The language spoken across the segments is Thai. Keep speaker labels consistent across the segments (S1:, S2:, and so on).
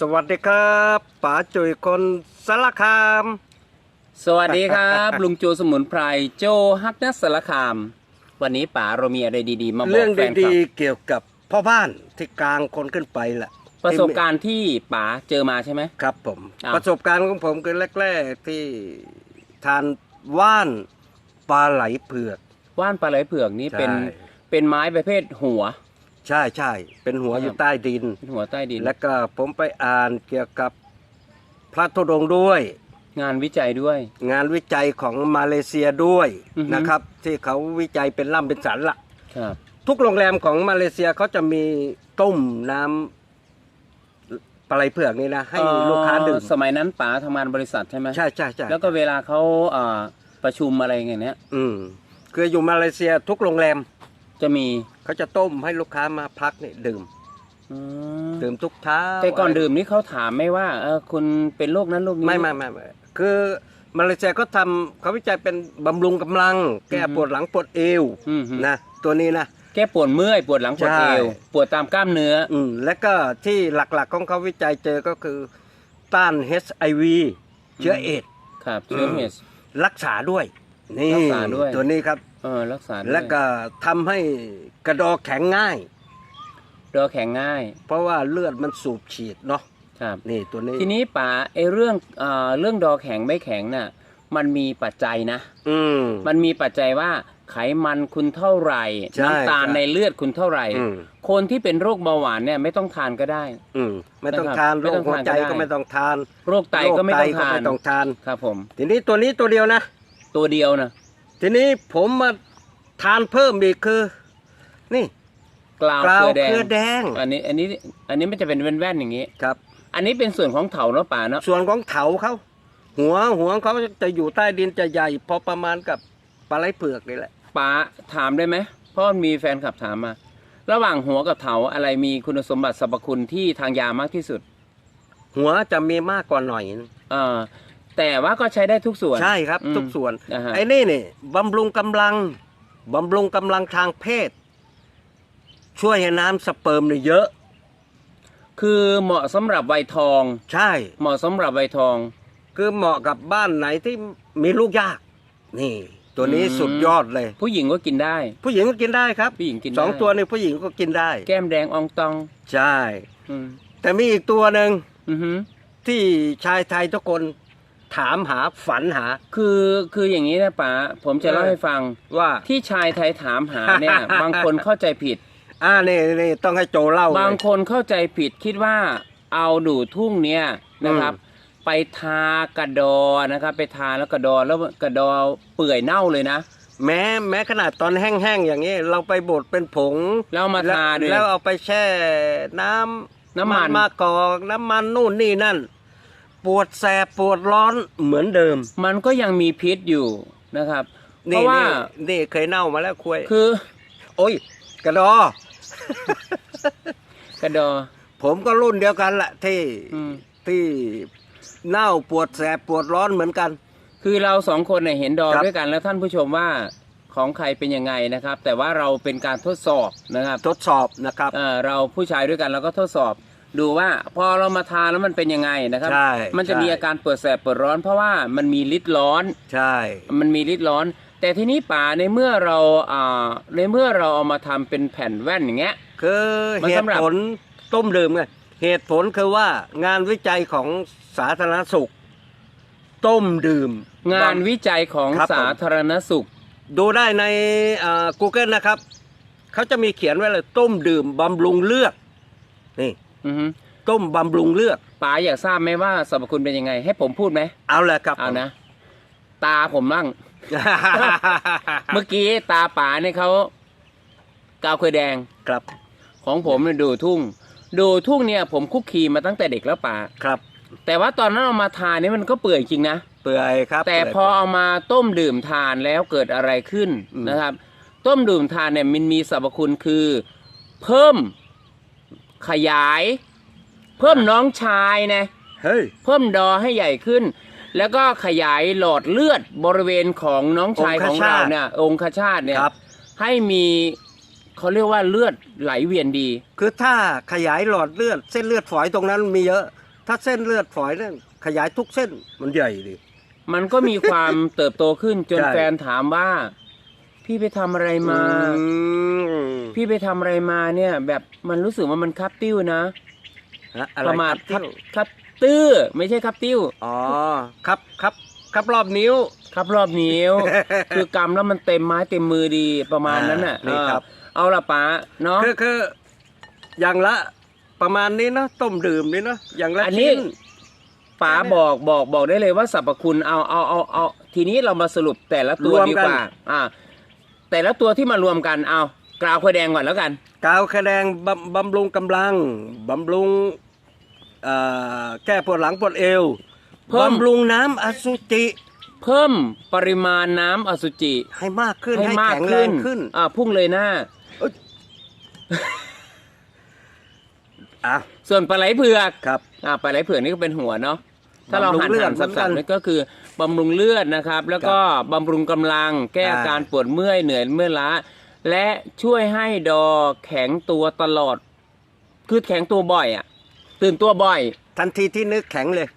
S1: สวัสดีครับป๋าจุยคนสารคาม
S2: สวัสดีครับ ลุงโจสมุนไพรโจฮักนัสสารคาม วันนี้ป๋าเรามีอะไรดีๆ มาบอก
S1: เรื่อง
S2: แฟนค
S1: ดี
S2: ลับ
S1: ๆเกี่ยวกับพ่อบ้านที่กลางคนขึ้นไปแหละ
S2: ประสบการณ์ที่ป๋าเจอมาใช่ไหม
S1: ครับผม
S2: อ้าว
S1: ประสบการณ์ของผมคือแรกๆที่ทานว่านปลาไหลเผือก
S2: ว่านปลาไหลเผือกนี้เป็น
S1: ใช่
S2: เป็นไม้ประเภทหัว
S1: ใช่ใช่เป็นหัว
S2: ครับ
S1: อยู่ใต้ดิน
S2: เป็นหัวใต้ดิน
S1: แล้วก็ผมไปอ่านเกี่ยวกับพระธุดงค์ด้วย
S2: งานวิจัยด้วย
S1: งานวิจัยของมาเลเซียด้วย
S2: อือฮึ
S1: นะครับ ที่เขาวิจัยเป็นล่ำเป็นสันละ
S2: ครับ
S1: ทุกโรงแรมของมาเลเซียเขาจะมีต้มน้ำปลาไหลเผือกนี่นะ ให้ลูกค้าดื่ม
S2: เอ่อสมัยนั้นป๋าทำงานบริษัทใช่ไหม
S1: ใช่ใช่ใช่
S2: แล้วก็เวลาเขาอ่าประชุมอะไรอย่างเงี้ย
S1: อืมคืออยู่มาเลเซียทุกโรงแรม
S2: จะมี
S1: เขาจะต้มให้ลูกค้ามาพักนี่ดื่ม
S2: อืม
S1: ดื่มทุกเช้า
S2: แต่ก่อนดื่มนี่เขาถามไหมว่าเออคุณเป็นโรคนั้นโรคนี้
S1: ไม่ไม่ไม่ไม่คือมาเลเซียเขาทำเขาวิจัยเป็นบำรุงกำลัง แก้
S2: อือฮึ
S1: ปวดหลังปวดเอว
S2: อืมฮึ
S1: นะตัวนี้นะ
S2: แก้ปวดเมื่อยปวดหลังปวด
S1: ใช่
S2: เอวปวดตามกล้ามเนื้อ
S1: อืมและก็ที่หลักๆของเขาวิจัยเจอก็คือต้าน HIV เชื้อเอดส์
S2: ครับเชื้อ
S1: อืม
S2: เมส
S1: รักษาด้วย นี่
S2: รักษาด้วย
S1: ตัวนี้ครับ
S2: เออรักษาด้วย
S1: แล้วก็ทำให้กระดอกแข็งง่าย
S2: ดอแข็งง่าย
S1: เพราะว่าเลือดมันสูบฉีดเนาะ
S2: ครับ
S1: นี่ตัวนี้
S2: ทีนี้ป๋าไอเรื่องเอ่อเรื่องดอแข็งไม่แข็งน่ะ มันมีปัจจัยนะ
S1: อืม
S2: มันมีปัจจัยว่าไขมันคุณเท่าไหร่
S1: ใช่
S2: น้ำตาล
S1: ใช่
S2: ในเลือดคุณเท่าไหร่
S1: อืม
S2: คนที่เป็นโรคเบาหวานเนี่ยไม่ต้องทานก็ได้
S1: อืมไม่ต้อง
S2: นะครับ
S1: ทาน
S2: ไม่
S1: โร
S2: ต้
S1: ค
S2: อง
S1: หัว
S2: ทาน
S1: ใจ
S2: ก็ได้
S1: ก็ไม่ต้องทาน
S2: โรคไตก็ไม่ต้อง
S1: โรค
S2: ทาน
S1: ไม่ต้องทาน
S2: ครับผม
S1: ทีนี้ตัวนี้ตัวเดียวนะ
S2: ตัวเดียวนะ
S1: ทีนี้ผมมาทานเพิ่มอีกคือ นี่
S2: กลาว
S1: กลาว
S2: เกลือแดง
S1: เกลือแดง
S2: อันนี้ อันนี้ อันนี้มันจะเป็นแว่นๆอย่างนี้
S1: ครับ
S2: อันนี้เป็นส่วนของเถาเนาะป่าเนาะ
S1: ส่วนของเถาเขาหัวหัวเขาจะอยู่ใต้ดินจะใหญ่ พอประมาณกับปลาไหลเผือกนี่แหละ
S2: ป๋าถามได้ไหมเพราะมีแฟนคลับถามมา ระหว่างหัวกับเถาอะไรมีคุณสมบัติสรรพคุณที่ทางยามากที่สุด
S1: หัวจะมีมากกว่าหน่อยนึง
S2: เออ แต่ว่าก็ใช้ได้ทุกส่วน
S1: ใช่ครับ
S2: อืม
S1: ทุกส่วน
S2: อ่าฮะ
S1: ไอ้นี่นี่บำรุงกำลังบำรุงกำลังทางเพศ ช่วยให้น้ำสเปิร์มเนี่ยเยอะ
S2: คือเหมาะสำหรับวัยทอง
S1: ใช่
S2: เหมาะสำหรับวัยทอง
S1: คือเหมาะกับบ้านไหนที่มีลูกยาก นี่ ตัวนี้
S2: อืม
S1: สุดยอดเลย
S2: ผู้หญิงก็กินได้
S1: ผู้หญิงก็กินได้ครับ
S2: ผู้หญิงกินได้
S1: สองตัวนี่ผู้หญิงก็กินได้
S2: แก้มแดงอองตอง
S1: ใช่
S2: อืม
S1: แต่มีอีกตัวหนึ่ง
S2: อือหือ
S1: ที่ชายไทยทุกคน ถามหาฝันหา
S2: คือคืออย่างนี้นะป๋าผมจะเล่า
S1: เออ
S2: ให้ฟัง
S1: ว่า
S2: ที่ชายไทยถามหาเนี่ยบางคนเข้าใจผิด
S1: อ่านี่นี่ต้องให้โจเล่าเลย
S2: บางคนเข้าใจผิดคิดว่าเอาดูทุ่งเนี่ยนะครับ
S1: อืม
S2: ไปทากระดอนะครับ ไปทาแล้วกระดอแล้วกระดอเปื่อยเน่าเลยนะ
S1: แม้แม้ขนาดตอนแห้งๆอย่างนี้ เราไปบดเป็นผง
S2: แล้วเอามาทาด้วย
S1: แล้วเอาไปแช่น้ำ
S2: น้ำมัน
S1: มะกอกน้ำมันนู่นนี่นั่น ปวดแสบปวดร้อนเหมือนเดิม
S2: มันก็ยังมีพิษอยู่นะครับ เพ
S1: นี่
S2: ราะว่า
S1: นี่นี่เคยเน่ามาแล้วคุย
S2: คือ
S1: โอ้ย กระดอ
S2: กระดอ
S1: ผมก็รุ่นเดียวกันแหละที่
S2: อืม
S1: ที่เน่าปวดแสบปวดร้อนเหมือนกัน
S2: คือเราสองคนเนี่ยเห็นดอ
S1: ครับ
S2: ด้วยกันแล้วท่านผู้ชมว่าของใครเป็นยังไงนะครับ แต่ว่าเราเป็นการทดสอบนะครับ
S1: ทดสอบนะครับ
S2: เอ่อเราผู้ชายด้วยกันเราก็ทดสอบ ดูว่าพอเรามาทานแล้วมันเป็นยังไงนะครับ
S1: ใช่
S2: มันจะ
S1: ใช่
S2: มีอาการปวดแสบปวดร้อน เพราะว่ามันมีฤทธิ์ร้อน
S1: ใช่
S2: มันมีฤทธิ์ร้อน แต่ทีนี้ป่าในเมื่อเราอ่าในเมื่อเราเอามาทำเป็นแผ่นแว่นอย่างเงี้ย
S1: คือ
S2: มัน
S1: เห
S2: สำ
S1: ตุ
S2: หรับ
S1: ผลต้มดื่มไงเหตุผลคือว่างานวิจัยของสาธารณสุข ต้มดื่ม
S2: งานวิจัยของ
S1: ครับผม
S2: สาธารณสุข
S1: ดูได้ในอ่า Google นะครับ เขาจะมีเขียนไว้เลยต้มดื่มบำรุงเลือดนี่
S2: อือฮึ
S1: ต้มบำรุงเลือด
S2: ป๋าอยากทราบไหมว่าสรรพคุณเป็นยังไง ให้ผมพูดไหม
S1: เอาเลยครับ
S2: เอานะ ตาผมบ้าง เมื่อกี้ตาป๋าเนี่ยเขากาวเคยแดง
S1: ครับ
S2: ของผมเนี่ยดูทุ่ง ดูทุ่งเนี่ย ผมคุกคีมาตั้งแต่เด็กแล้วป๋า
S1: ครับ
S2: แต่ว่าตอนนั้นเอามาทานเนี่ยมันก็เปื่อยจริงนะ
S1: เปื่อยครับ
S2: แต่
S1: ปื่ย
S2: พอเอามาต้มดื่มทานแล้วเกิดอะไรขึ้น
S1: อืม
S2: นะครับ ต้มดื่มทานเนี่ยมันมีสรรพคุณคือ เพิ่ม ขยาย เพิ่มน้องชายนะ
S1: เฮ้ย
S2: เพิ่มดอให้ใหญ่ขึ้น แล้วก็ขยายหลอดเลือดบริเวณของน้องชาย
S1: องค
S2: ของ
S1: ชา
S2: เรา
S1: ต
S2: เนี่ยองคชาตเนี่ย
S1: ครับ
S2: ให้มีเขาเรียกว่าเลือดไหลเวียนดี
S1: คือถ้าขยายหลอดเลือด เส้นเลือดฝอยตรงนั้นมีเยอะ ถ้าเส้นเลือดฝอยเนี่ยขยายทุกเส้นมันใหญ่ดิ
S2: มันก็มีความ เติบโตขึ้นจน
S1: ใช่
S2: แฟนถามว่า พี่ไปทำอะไรมา
S1: อืม
S2: พี่ไปทำอะไรมาเนี่ย แบบมันรู้สึกว่ามันคับติ้วนะ
S1: ฮะอะไร
S2: ประมาท
S1: ค
S2: คั
S1: รั
S2: บบคับตื้อไม่ใช่คับติ้ว
S1: อ๋อครับครับครับรอบนิ้ว
S2: ครับรอบนิ้ว คือกำแล้วมันเต็มไม้เต็มมือดีประมาณนั้นน่ะ
S1: อ่านี่ครับ
S2: เออเอาละป๋าเนาะ
S1: คือคืออย่างละประมาณนี้เนอะต้มดื่มนี่เนอะอย่างละ
S2: อันนี้
S1: ชิ้น
S2: ป๋าบอกบอกบอกได้เลยว่าสรรพคุณเอาเอาเอาเอาทีนี้เรามาสรุปแต่ละตัว
S1: รวม
S2: ดี
S1: กัน
S2: กว่า อ่า แต่ละตัวที่มารวมกันเอากราวควายแดงก่อนแล้วกัน
S1: กาวคะแดงบำบำรุงกำลังบำรุงเอ่อแก้ปวดหลังปวดเอว
S2: เพิ่ม
S1: บำรุงน้ำอสุจิ
S2: เพิ่มปริมาณน้ำอสุจิ
S1: ให้มากขึ้น
S2: ให้
S1: ให้
S2: มาก
S1: แข็งแร
S2: ขึ้น
S1: งขึ้น
S2: อ่าพุ่งเลยหน้า
S1: อะ
S2: ส่วนปลาไหลเผือก
S1: ครับ
S2: อ่าปลาไหลเผือกนี่ก็เป็นหัวเนาะถ้าเรา
S1: บำรุง
S2: หั่น
S1: เลือด
S2: หั่นสับ
S1: เหมือนกัน
S2: ๆนี่ก็คือ บำรุงเลือดนะครับ แล้วก็บำรุงกำลัง แก้อาการปวดเมื่อยเหนื่อยเมื่อยล้า และช่วยให้ดอแข็งตัวตลอด คือแข็งตัวบ่อยอะ ตื่นตัวบ่อย
S1: ทันทีที่นึกแข็งเลย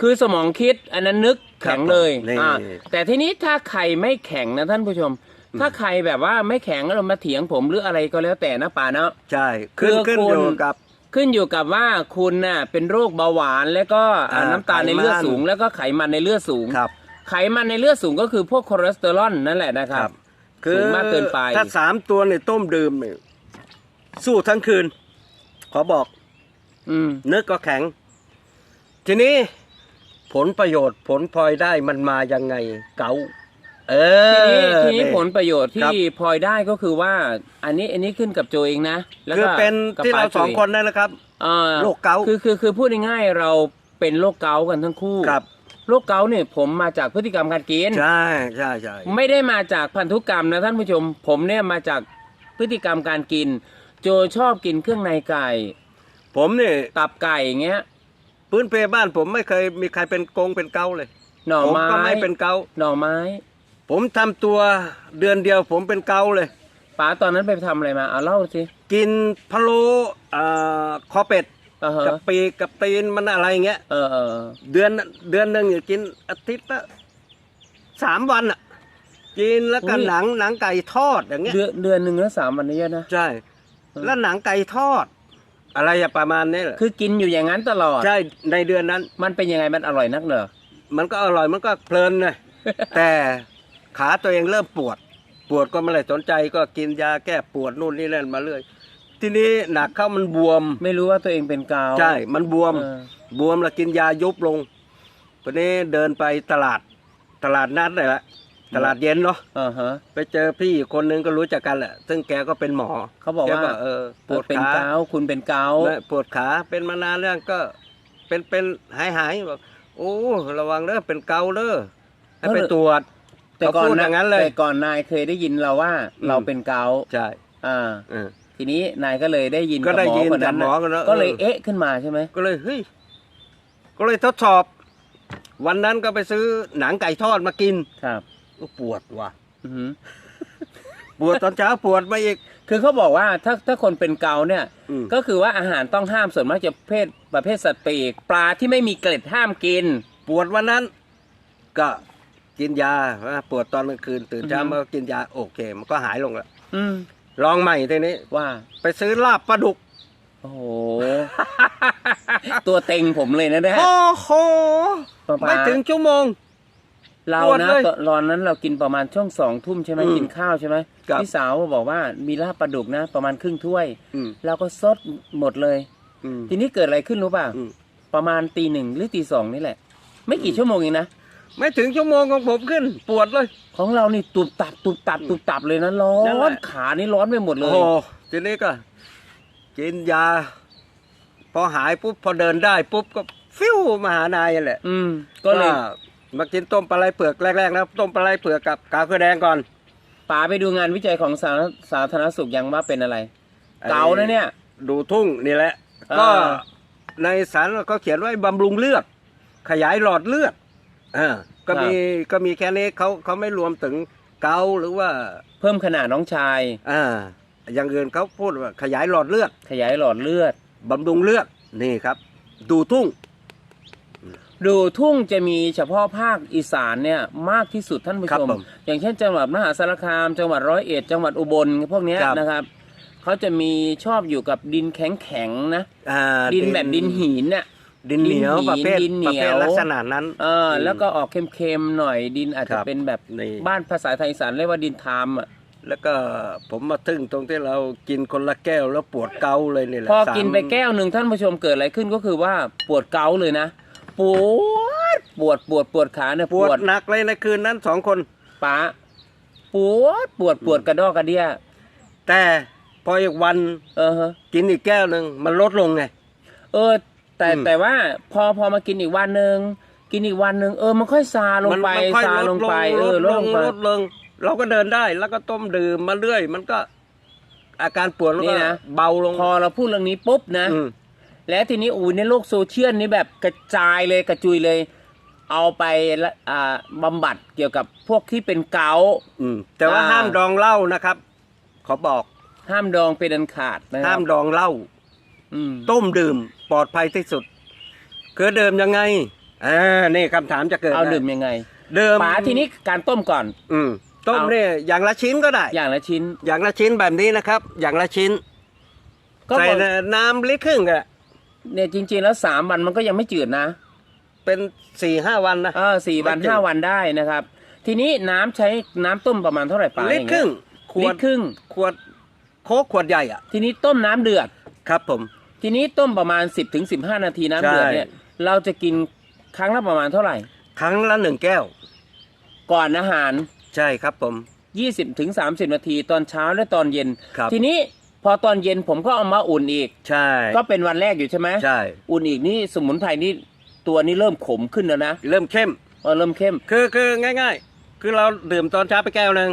S2: คือสมองคิดอันนั้นนึกแข็งเลย
S1: นี่
S2: อ่าแต่ทีนี้ถ้าใครไม่แข็งนะท่านผู้ชมถ้าใครแบบว่าไม่แข็งแล้วมาเถียงผมหรืออะไรก็แล้วแต่นะป่าเนาะ
S1: ใช่ ขึ้น
S2: คือ
S1: ขึ้น
S2: คุ
S1: อ
S2: ณ
S1: ยู่กับ
S2: ขึ้นอยู่กับว่าคุณน่ะเป็นโรคเบาหวานแล้วก็อ่า
S1: อ่า
S2: น้ำตาลในเลือด
S1: ไขมัน
S2: สูง แล้วก็ไขมันในเลือดสูง
S1: ครับ
S2: ไขมันในเลือดสูงก็คือพวกคอเลสเตอรอลนั่นแหละนะครับ สูงมากเกินไป
S1: ถ้าสามตัวเนี่ยต้มดื่มเนี่ยสู้ทั้งคืน ขอบอก
S2: อืม
S1: นึกก็แข็ง ทีนี้ ผลประโยชน์ผลพลอยได้มันมายังไง เกา เออ
S2: ทีนี้ทีนี้ผลประโยชน์
S1: ครับ
S2: ที่พลอยได้ก็คือว่า อันนี้อันนี้ขึ้นกับโจเองนะแล้ว
S1: คือ
S2: ก็
S1: เป็น
S2: กับ
S1: ที่เรา
S2: ป๋
S1: สอง
S2: จุ๋ย
S1: คนนั่นแหละครับ
S2: อ่า
S1: โรคเกาต์
S2: คือคือคือพูดง่ายๆเราเป็นโรคเกาต์กันทั้งคู่
S1: ครับ
S2: โรคเกาต์เนี่ยผมมาจากพฤติกรรมการกิน
S1: ใช่ใช่ใช่
S2: ไม่ได้มาจากพันธุกรรมนะท่านผู้ชม ผมเนี่ยมาจากพฤติกรรมการกิน โจชอบกินเครื่องในไก่
S1: ผมนี่
S2: ตับไก่อย่างเงี้ย
S1: พื้นเพบ้านผมไม่เคยมีใครเป็นโกงเป็นเกาเลย
S2: หน่อ
S1: ผม
S2: ไม้
S1: ก็ไม่เป็นเกา
S2: หน่อไม้
S1: ผมทำตัวเดือนเดียวผมเป็นเกาเลย
S2: ป๋าตอนนั้นไปทำอะไรมาเอาเล่าสิ
S1: กินพะโล้อ่าคอเป็ด
S2: เออฮะ
S1: กับปีกกับตีนมันอะไรอย่างเงี้ย
S2: เออเออ
S1: เดือนเดือนหนึ่งอย่ากินอาทิตย์ละสามวันอะ กินแล้วก็หนังหนังไก่ทอดอย่างเงี้ย
S2: เดือนเดือนหนึ่งแล้วสามวันนี้เยอะนะ
S1: ใช่แล้วหนังไก่ทอด อะไรอะประมาณนี้แหละ
S2: คือกินอยู่อย่างนั้นตลอด
S1: ใช่ในเดือนนั้น
S2: มันเป็นยังไงมันอร่อยนักเหรอ
S1: มันก็อร่อยมันก็เพลินเลย แต่ ขาตัวเองเริ่มปวด ปวดก็ไม่ได้สนใจก็กินยาแก้ปวดนู่นนี่นั่นมาเรื่อย ทีนี้หนักเข้ามันบวม
S2: ไม่รู้ว่าตัวเองเป็นกาว
S1: ใช่ มันบวม
S2: เออบ
S1: วมแล้วกินยายุบลงวันนี้เดินไปตลาด ตลาดนัดเลยละตลาดเย็นเนาะ
S2: อ่าฮะ
S1: ไปเจอพี่คนนึงก็รู้จักกันแหละ ซึ่งแกก็เป็นหมอ
S2: เขาบอกว่า
S1: แเออปวด
S2: เป็น
S1: ขา
S2: เกาต์คุณเป็นเกาต์
S1: และปวดขาเป็นมานานแล้วก็ เป็นเป็นหายหายบอกโอ้ระวังเด้อเป็นเกาเด้อให้ไปตรวจ
S2: แต่ก่อน
S1: เขาพูดอย่างนั้นเลย
S2: แต่ก่อนนายเคยได้ยินเราว่า
S1: อืม
S2: เราเป็นเกาต์
S1: ใช่
S2: อ่า
S1: เออ
S2: ทีนี้นายก็เลยได้ยิน
S1: ก็ได้ยิน
S2: คนนั้น
S1: กับหมอกันแล้ว
S2: ก็เลย
S1: เออ
S2: เอ๊ะขึ้นมาใช่ไหม
S1: ก็เลยเฮ้ยก็เลยทดสอบ วันนั้นก็ไปซื้อหนังไก่ทอดมากิน
S2: ครับ
S1: ก็ปวดว่ะ
S2: อือหือ
S1: ปวดตอนเช้าปวดมาอีก
S2: คือเขาบอกว่าถ้าถ้าคนเป็นเกาต์เนี่ย
S1: อืม
S2: ก็คือว่าอาหารต้องห้ามส่วนมากจะประเภทประเภทสัตว์ปีกปลาที่ไม่มีเกล็ดห้ามกิน
S1: ปวดวันนั้น ก็ กินยาปวดตอนกลางคืน ตื่นเช้า
S2: อือฮึ
S1: มาก็กินยาโอเคมันก็หายลงแล้ว
S2: อืม
S1: ลองใหม่ทีนี้
S2: ว่า
S1: ไปซื้อลาบปลาดุก
S2: โอ้โห ตัวเต็งผมเลยนะเนี่ย
S1: โอ้โห
S2: ป๊าป๊า
S1: ไม่ถึงชั่วโมง
S2: เรา
S1: ปวด
S2: นะ
S1: เลย
S2: ตอนตอนนั้นเรากินประมาณช่วงสองทุ่มใช่ไหม
S1: อืม
S2: กินข้าวใช่ไหม
S1: ครับ
S2: พี่สาวบอกว่ามีลาบปลาดุกนะ ประมาณครึ่งถ้วย
S1: อืม
S2: เราก็ซดหมดเลย
S1: อืม
S2: ทีนี้เกิดอะไรขึ้นรู้ป่ะ
S1: อืม
S2: ประมาณตีหนึ่งหรือตีสองนี่แหละ ไม่กี่ชั่วโมงเองนะ
S1: ไม่ถึงชั่วโมงของผมขึ้น ปวดเลย
S2: ของเรานี่ตุบตับตุบตับตุบตับเลยนะร้อ
S1: นั่นแห
S2: น
S1: ละ
S2: ขานี่ร้อนไปหมดเล
S1: โอ้
S2: ย
S1: โหทีนี้ก็กินยา พอหายปุ๊บพอเดินได้ปุ๊บก็ฟิวมาหานายนั่นแหละ
S2: อืมก็เลย
S1: ว่ามากินต้มปลาไหลเปลือกแรกๆนะต้มปลาไหลเปลือกกับกาเขือแดงก่อน
S2: ป๋าไปดูงานวิจัยของสาธารณสาธารณสุขยังว่าเป็นอะไร เกานะเนี่ย
S1: ดูทุ่งนี่แหละ
S2: อ่า
S1: ก็ในสารก็เขียนไว้บำรุงเลือด ขยายหลอดเลือด อ่าก็มีก็มีแค่นี้เขาเขาไม่รวมถึงเกาหรือว่า
S2: เพิ่มขนาดน้องชาย
S1: อ่าอย่างอื่นเขาพูดว่าขยายหลอดเลือด
S2: ขยายหลอดเลือด
S1: บำรุงเลือดนี่ครับ ดูทุ่ง
S2: ดูทุ่งจะมีเฉพาะภาคอีสานเนี่ยมากที่สุดท่านผู้
S1: ครั
S2: ช
S1: บ
S2: ม
S1: ผม
S2: อย่างเช่น จังหวัดมหาสารคาม จังหวัดร้อยเอ็ดจังหวัดอุบลพวกเนี้ย
S1: ครับ
S2: นะครับเขาจะมีชอบอยู่กับดินแข็งๆนะ
S1: อ่า
S2: ดินแบบดินหินน่ะ
S1: ดินเหนียว
S2: ดินหิน
S1: ประเภท
S2: ดินเหนี
S1: ประ
S2: ยว
S1: เภทลักษณะนั้น
S2: เออแล้วก็ออกเค็มๆหน่อยดินอาจ
S1: ครั
S2: จะ
S1: บ
S2: เป็นแบบ
S1: นี่
S2: บ้านภาษาไทยอีสานเรียกว่าดินทามอะ
S1: แล้วก็ผมมาทึ่งตรงที่เรากินคนละแก้วแล้วปวดเกาเลยนี่แหละ
S2: พอ
S1: สาม
S2: กินไปแก้วหนึ่งท่านผู้ชมเกิดอะไรขึ้นก็คือว่าปวดเกาเลยนะปวดปวดปวดปวดขาเนี่ย
S1: ปวดหนักเลยในคืนนั้นสองคน
S2: ป้าปวดปวดปวดกระดอกกระเดีย
S1: แต่พออีกวัน
S2: เออฮะ
S1: กินอีกแก้วหนึ่งมันลดลงไง
S2: เออ แต่
S1: อืม
S2: แต่ว่าพอพอมากินอีกวันหนึ่งกินอีกวันหนึ่งเออมันค่อยซาลง
S1: มั
S2: ไป
S1: มันค่อย
S2: ซาลงไปเออล
S1: ล
S2: ด
S1: ด
S2: ล
S1: ล
S2: ง
S1: ง
S2: ไป
S1: ลดลง เราก็เดินได้แล้วก็ต้มดื่มมาเรื่อย มันก็ อาการปวดมัน
S2: นี่
S1: ก็
S2: นะ
S1: เบาลง
S2: พอเราพูดเรื่องนี้ปุ๊บนะ
S1: อืม
S2: แล้วทีนี้อูในโลกโซเชียลนี่แบบกระจายเลยกระจุยเลย เอาไปละอ่าบำบัดเกี่ยวกับพวกที่เป็นเกาต์
S1: อืมแต่ว่า
S2: อ่า
S1: ห้ามดองเหล้านะครับ ขอบอก
S2: ห้ามดองเป็นอันขาดนะครั
S1: ห้ามดองเหล้า
S2: อืม
S1: ต้มดื่ม ปลอดภัยที่สุด คือดื่มยังไงอ่านี่คำถามจะเกิด
S2: เอา
S1: นะ
S2: ดื่มยังไง
S1: ดื่ม
S2: ป๋าทีนี้การต้มก่อน
S1: อืมต้ม
S2: เอา
S1: เนี่ยอย่างละชิ้นก็ได้
S2: อย่างละชิ้น
S1: อย่างละชิ้นแบบนี้นะครับ อย่างละชิ้น
S2: ก็
S1: ใส่
S2: บอก
S1: ในน้ำลิตรครึ่งอะ
S2: เนี่ยจริง ๆ แล้วสามวันมันก็ยังไม่จืดนะ
S1: เป็นสี่ห้าวันนะ
S2: เออสี่วัน
S1: ไม่จืด
S2: ห้าวันได้นะครับ ทีนี้น้ำใช้น้ำต้มประมาณเท่าไหร่ป๋า
S1: ลิตรครึ่งข
S2: ลิ
S1: ว
S2: ต
S1: ด
S2: รครึ่ง
S1: ขวดโค้กขวดใหญ่อะ
S2: ทีนี้ต้มน้ำเดือด
S1: ครับผม
S2: ทีนี้ต้มประมาณ 10ถึง15นาทีน้ำเดือดเนี่ย
S1: ใช่
S2: เราจะกินครั้งละประมาณเท่าไหร่
S1: ครั้งละหนึ่งแก้ว
S2: ก่อนอาหาร
S1: ใช่ครับผม
S2: 20ถึง30 นาทีตอนเช้าและตอนเย็น
S1: ครับ
S2: ทีนี้พอตอนเย็นผมก็เอามาอุ่นอีก
S1: ใช่
S2: ก็เป็นวันแรกอยู่ใช่ไหม
S1: ใช่
S2: อุ่นอีกนี่สมุนไพรนี่ตัวนี้เริ่มขมขึ้นแล้วนะ
S1: เริ่มเข้ม
S2: เออเริ่มเข้ม
S1: คือคือง่าย ๆ คือเราดื่มตอนเช้าไปแก้วหนึ่ง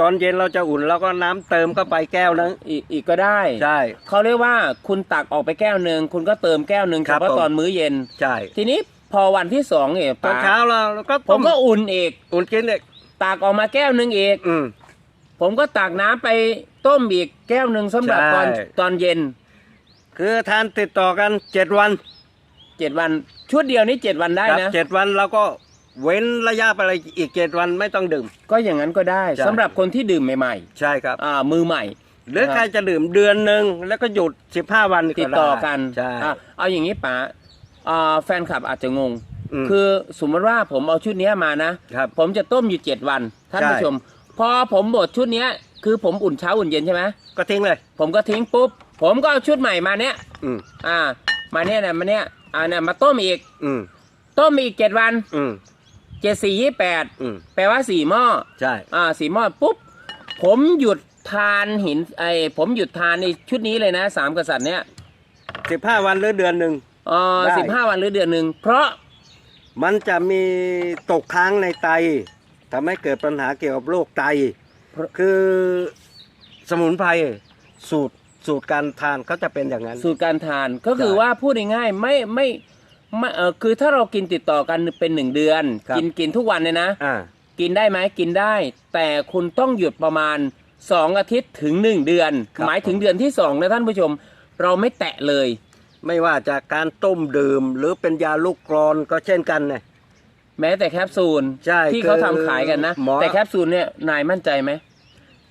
S1: ตอนเย็นเราจะอุ่นเราก็น้ำเติมเข้าไปแก้วหนึง
S2: อีกอีกก็ได้
S1: ใช่
S2: เขาเรียกว่าคุณตักออกไปแก้วหนึ่งคุณก็เติมแก้วหนึ่ง
S1: ค
S2: เฉ
S1: รับ
S2: พาะ
S1: ผม
S2: ตอนมื้อเย็น
S1: ใช่
S2: ทีนี้พอวันที่สองเนี่ย
S1: ตอน
S2: ป๋า
S1: เช้าเราเราก็
S2: ผมก็อุ่นอีก
S1: อุ่นกินเด็ก
S2: ตักออกมาแก้วหนึ่งอีก
S1: อืม
S2: ผมก็ตักน้ำไปต้มอีกแก้วหนึ่งสำหรับ
S1: ใช่
S2: ตอนตอนเย็น
S1: คือทานติดต่อกันเจ็ดวัน
S2: เจ็ดวันชุดเดียวนี้เจ็ดวันได้
S1: ครับ
S2: นะ
S1: เจ็ดวันเราก็ เว้นระยะไปอีกเจ็ดวันไม่ต้องดื่ม
S2: ก็อย่างนั้นก็ได้
S1: ใช่
S2: สำหรับคนที่ดื่มใหม่
S1: ใช่ครับ
S2: ๆอ่ามือใหม่
S1: หรือ
S2: นะครับ
S1: ใครจะดื่มเดือนหนึ่งแล้วก็หยุดสิบห้าวัน
S2: ติดต่อกัน
S1: ใช่
S2: อะเอาอย่างนี้ป๋าอ่าแฟนคลับอาจจะงง
S1: ม
S2: คือสมมติว่าผมเอาชุดเนี้ยมานะ
S1: ครับ
S2: ผมจะต้มอยู่เจ็ดวัน ท่าน
S1: ใช่
S2: ผู้ชม พอผมบดชุดเนี้ย คือผมอุ่นเช้าอุ่นเย็นใช่ไหม
S1: ก็ทิ้งเลย
S2: ผมก็ทิ้งปุ๊บ ผมก็เอาชุดใหม่มาเนี้ย
S1: อืม
S2: อ่า มาเนี้ยนะมาเนี้ยอ่าเนี่ยมาต้มอีก
S1: อืม
S2: ต้มอีกเจ็ดวัน
S1: อืม
S2: เจ็ดสี่ยี่แปด
S1: อืม
S2: แปลว่าสี่หม้อ
S1: ใช่
S2: อ่าสี่หม้อปุ๊บ ผมหยุดทานหินไอผมหยุดทานในชุดนี้เลยนะสามกษัตริย์เนี้ย
S1: สิบห้าวันหรือเดือนหนึ่ง
S2: เออ
S1: ได้
S2: สิบห้าวันหรือเดือนหนึ่งเพราะ
S1: มันจะมีตกค้างในไตทำให้เกิดปัญหาเกี่ยวกับโรคไต คือสมุนไพรสูตรสูตรการทานเขาจะเป็นอย่างนั้น
S2: สูตรการทานก็คือ
S1: ใช่
S2: ว่าพูดง่ายๆไม่ไม่ ไม่เออคือถ้าเรากินติดต่อกันเป็นหนึ่งเดือน
S1: ครับ
S2: กินกินทุกวันเนี่ยนะ
S1: อ่า
S2: กินได้ไหมกินได้ แต่คุณต้องหยุดประมาณสองอาทิตย์ถึงหนึ่งเดือน หมายถึงเดือนที่สองนะท่านผู้ชม เราไม่แตะเลย
S1: ไม่ว่าจากการต้มดื่มหรือเป็นยาลูกกรอนก็เช่นกันนะ
S2: แม้แต่แคปซูล
S1: ใช่
S2: ที่เขา
S1: คือ
S2: ทำขายกันนะ
S1: หมอ
S2: แต่แคปซูลเนี่ยนายมั่นใจไหม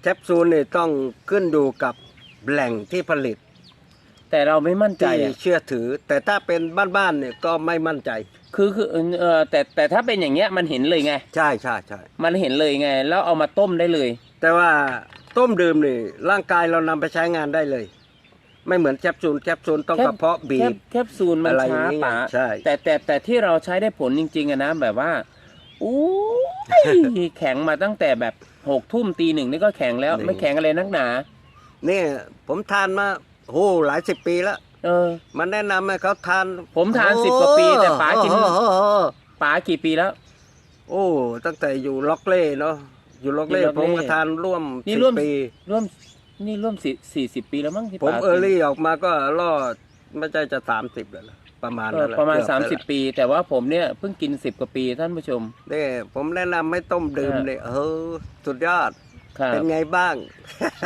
S1: แคปซูลเนี่ยต้องขึ้นดูกับแหล่งที่ผลิต
S2: แต่เราไม่มั่นใจ
S1: ที่
S2: อะ
S1: เชื่อถือ แต่ถ้าเป็นบ้านๆเนี่ยก็ไม่มั่นใจ
S2: คือคือเออแต่แต่ถ้าเป็นอย่างเงี้ยมันเห็นเลยไง
S1: ใช่ใช่ใช่
S2: มันเห็นเลยไง แล้วเอามาต้มได้เลย
S1: แต่ว่าต้มดื่มนี่ร่างกายเรานำไปใช้งานได้เลย ไม่เหมือนแคปซูลแคปซูลต้อง
S2: แคป
S1: กระเพาะบี
S2: แค
S1: บ
S2: ปแคปซูลมัน
S1: อะไร
S2: ช้า
S1: อย่างนี้
S2: ป๋า
S1: ใช่
S2: แต่แต่แต่ที่เราใช้ได้ผลจริงๆอะนะแบบว่าอู้ย แข็งมาตั้งแต่แบบหกทุ่มตีหนึ่งนี่ก็แข็งแล้ว ไม่แข็งอะไรนักหนา
S1: นี่ผมทานมา โหหลายสิบปีแล้ว
S2: เออ
S1: มันแนะนำให้เขาทาน
S2: ผมทาน
S1: โอ้
S2: 10กว่าปีแต่ป๋ากิน
S1: โอ้โห
S2: ป๋ากี่ปีแล้ว
S1: โอ้ตั้งแต่อยู่ล็อกเล่เนาะอยู่ล็อกเล่
S2: อยู่ล็อกเล่
S1: ผมก็ทานร่วม
S2: นี่
S1: สิบ
S2: ร่วม
S1: ปี
S2: ร่วมนี่ร่วมสี่สี่สิบปีแล้วมั้งที่
S1: ผม
S2: ป๋า
S1: เออร์ลี่ออกมาก็รอดไม่ใช่จะสามสิบแล้วล่ะประมาณ
S2: เออ
S1: นั้นแหล
S2: ประมาณ
S1: เกือบ
S2: สามสิบ
S1: แล้วล่
S2: ปี แต่ว่าผมเนี่ยเพิ่งกินสิบกว่าปีท่านผู้ชม
S1: นี่ผมแนะนำให้ต้มดื่ม
S2: เออ
S1: เนี่ยเออสุดยอด
S2: ครับ
S1: เป็นไงบ้าง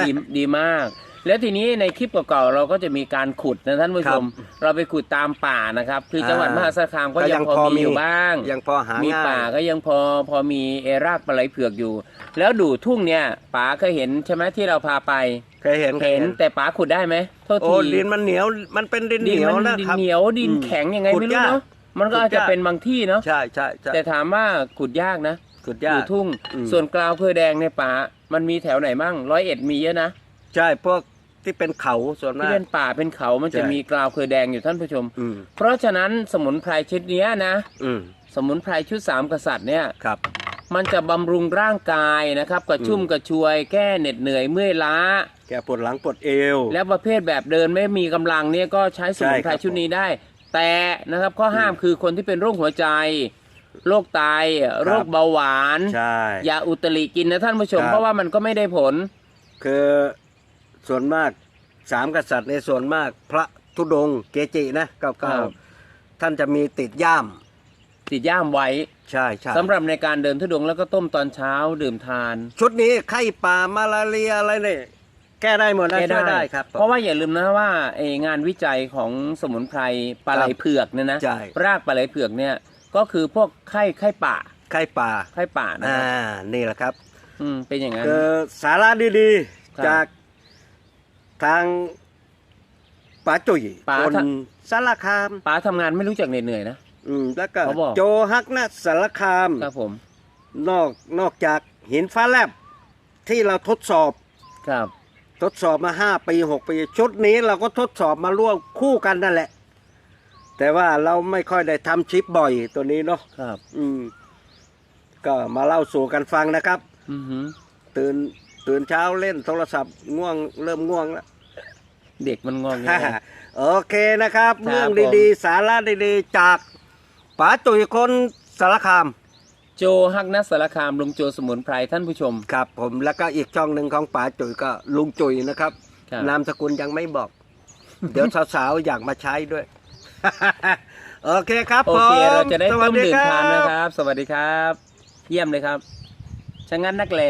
S2: ดีดีมาก แล้วทีนี้ในคลิปเก่าๆเราก็จะมีการขุดนะท่านผู้ชม
S1: ครับ
S2: เราไปขุดตามป่านะครับ คือจังหวัด
S1: อ่าม
S2: หาสารคามก็
S1: ก็ยั
S2: ยัง
S1: ง
S2: พอ
S1: พอ
S2: มี
S1: มี
S2: อยู่บ้าง
S1: ยังพอหา
S2: มี
S1: ง่าย
S2: ป่าก็ยังพอพอมีเอรากปลาไหลเผือกอยู่ แล้วดูทุ่งเนี่ยป๋าเคยเห็นใช่ไหมที่เราพาไป
S1: เคยเห็นคย
S2: เห็นแต่ป๋าขุดได้ไหมโทษ
S1: โอ้
S2: ที
S1: ดินมันเหนียวมันเป็นดิน
S2: ดิ
S1: เห
S2: น
S1: นียว
S2: มัน
S1: นะ
S2: ดิน
S1: ครับ
S2: เหนียวดิน
S1: อืม
S2: แข็งยังไง
S1: ขุด
S2: ไม่รู้
S1: ยาก
S2: เนาะมันก็อาจ
S1: ขุด
S2: จะ
S1: ยาก
S2: เป็นบางที่เนาะ
S1: ใช่ใช่ใช่
S2: แต่ถามว่าขุดยากนะ
S1: ขุด
S2: อยา
S1: ก
S2: ยู่ทุ่ง
S1: อืม
S2: ส่วนกลาวเพอแดงในป่ามันมีแถวไหนบ้างร้อยเอ็ดมีเยอะนะ
S1: ใช่พวกที่เป็นเขาส่วน
S2: ที่
S1: มาก
S2: เป็นป่าเป็นเขามันจะ
S1: ใช่
S2: มีกลาวเพอแดงอยู่ท่านผู้ชม
S1: อืม
S2: เพราะฉะนั้นสมุนไพรชนิดเนี้ยนะ
S1: อืม
S2: สมุนไพรชุดสามกษัตริย์เนี่ย
S1: ครับ
S2: มันจะบำรุงร่างกายนะครับ กระชุ่ม
S1: อืม
S2: กระชวยแก้เหน็ดเหนื่อยเมื่อยล้า
S1: แกปวดหลังปวดเอว
S2: แล้วประเภทแบบเดินไม่มีกำลังเนี่ยก็ใช้สมุนไพร
S1: ใช่ครับ
S2: ชุดนี้ได้ แต่นะครับข้อห้ามคือคนที่เป็นโรคหัวใจ โรคไต โรคเบาหวาน
S1: ใช่
S2: อย่าอุตริกินนะท่านผู้ชม
S1: ครับ
S2: เพราะว่ามันก็ไม่ได้ผล
S1: คือ ส่วนมากสามกษัตริย์ในส่วนมากพระธุดงค์เกจินะเก้า
S2: ครั
S1: เก้า
S2: บ
S1: ท่านจะมีติดย่าม
S2: ติดย่ามไว้
S1: ใช่ใช่
S2: สำหรับในการเดินทุดงค์แล้วก็ต้มตอนเช้าดื่มทาน
S1: ชุดนี้ไข้ป่ามาลาเรียอะไรเนี่ยแก้ได้หมดนะ
S2: แก้
S1: ช่วยได้ครับ
S2: เพราะว่าอย่าลืมนะว่าไองานวิจัยของสมุนไพรปลาไหลเผือกเนี่ยนะ
S1: ใช่
S2: รากปลาไหลเผือกเนี่ยก็คือพวกไข้ไข้ป่า
S1: ไข้ป่า
S2: ไข้ป่านะ
S1: อ่า
S2: ครับ
S1: นี่แหละครับ
S2: อืมเป็นอย่างนั้น
S1: คือสาระดี
S2: ครับ
S1: ๆ จาก ทางป๋าจุ๋ย
S2: ป๋า
S1: คน
S2: ถ้า
S1: สารคาม
S2: ป๋าทำงานไม่รู้จักเหน็ดเหนื่อยนะ
S1: อืมแล้วก็
S2: เขาบอก
S1: โจฮักนะสารคาม
S2: ครับผม
S1: นอกนอกจากหินฟ้าแลบที่เราทดสอบ
S2: ครับ
S1: ทดสอบมาห้าปีหกปีชุดนี้เราก็ทดสอบมาร่วมคู่กันนั่นแหละ แต่ว่าเราไม่ค่อยได้ทำชิปบ่อยตัวนี้เนาะ
S2: ครับ
S1: อืม ก็มาเล่าสู่กันฟังนะครับ
S2: อือหือ
S1: ตื่นตื่นเช้าเล่นโทรศัพท์ง่วงเริ่มง่วงแล้ว
S2: เด็กมันงองแง
S1: โอเคนะครับ
S2: ครับ
S1: เรื่อง
S2: ผม
S1: ดีๆ สาระดีๆ จากป๋าจุ๋ยคนสารคาม
S2: โจฮักนัสสารคามลุงโจสมุนไพรท่านผู้ชม
S1: ครับ ผมแล้วก็อีกช่องหนึ่งของป๋าจุ๋ยก็ลุงจุ๋ยนะครับ
S2: ครับ
S1: นามสกุลยังไม่บอก เดี๋ยวสาวๆ อยากมาใช้ด้วย โอเคครับ
S2: โอ
S1: ผม
S2: เคเราจะได้
S1: ส
S2: ต้
S1: วัส
S2: มดื่ม
S1: ค
S2: ทาน
S1: รับ
S2: นะครับ สวัสดีครับ เยี่ยมเลยครับชะงันนักแล